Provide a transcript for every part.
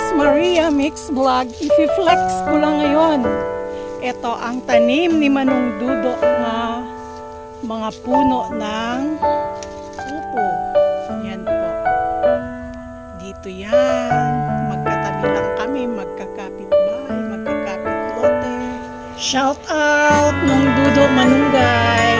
is Maria Mix Vlog. Ifi-flex ko lang ngayon. Ito ang tanim ni Manong Dudo na mga puno ng upo. Yan po. Dito yan. Magkatabi lang kami, magkakapit bahay, magkakapit lote. Shout out Nong Dudo Manunggay.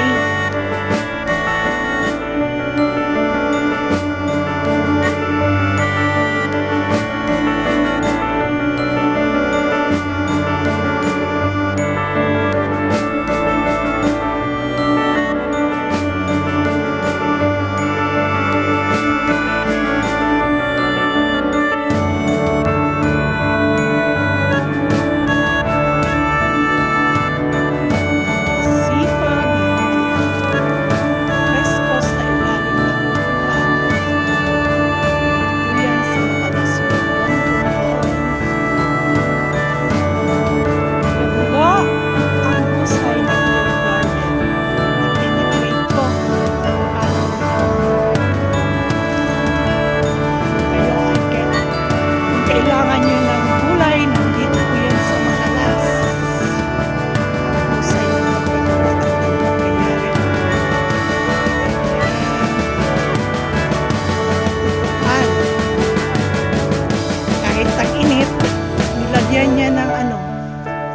Nilagyan niya ng ano,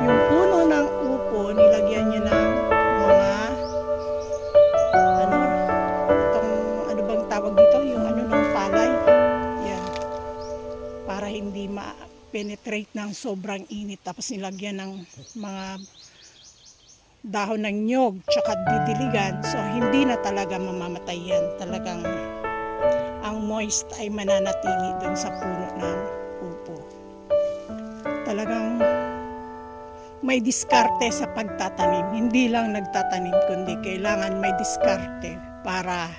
yung puno ng upo, nilagyan niya ng mga ano, itong ano bang tawag dito, yung ano ng palay. Yan. Para hindi ma-penetrate ng sobrang init. Tapos nilagyan ng mga dahon ng nyog tsaka didiligan. So hindi na talaga mamamatay yan. Talagang ang moist ay mananatili dun sa puno ng upo. Talagang may diskarte sa pagtatanim. Hindi lang nagtatanim, kundi kailangan may diskarte para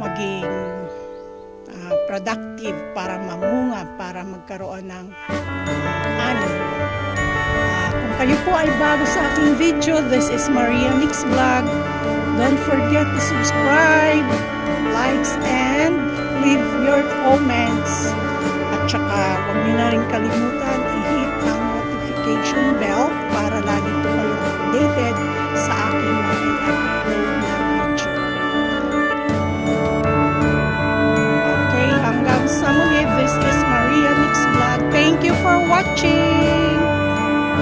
maging ah, productive, para mamunga, para magkaroon ng ano. Ah, kung kayo po ay bago sa aking video, this is Maria Mix Vlog. Don't forget to subscribe, likes, and notification bell para lagi po kayong updated sa aking mga i-upload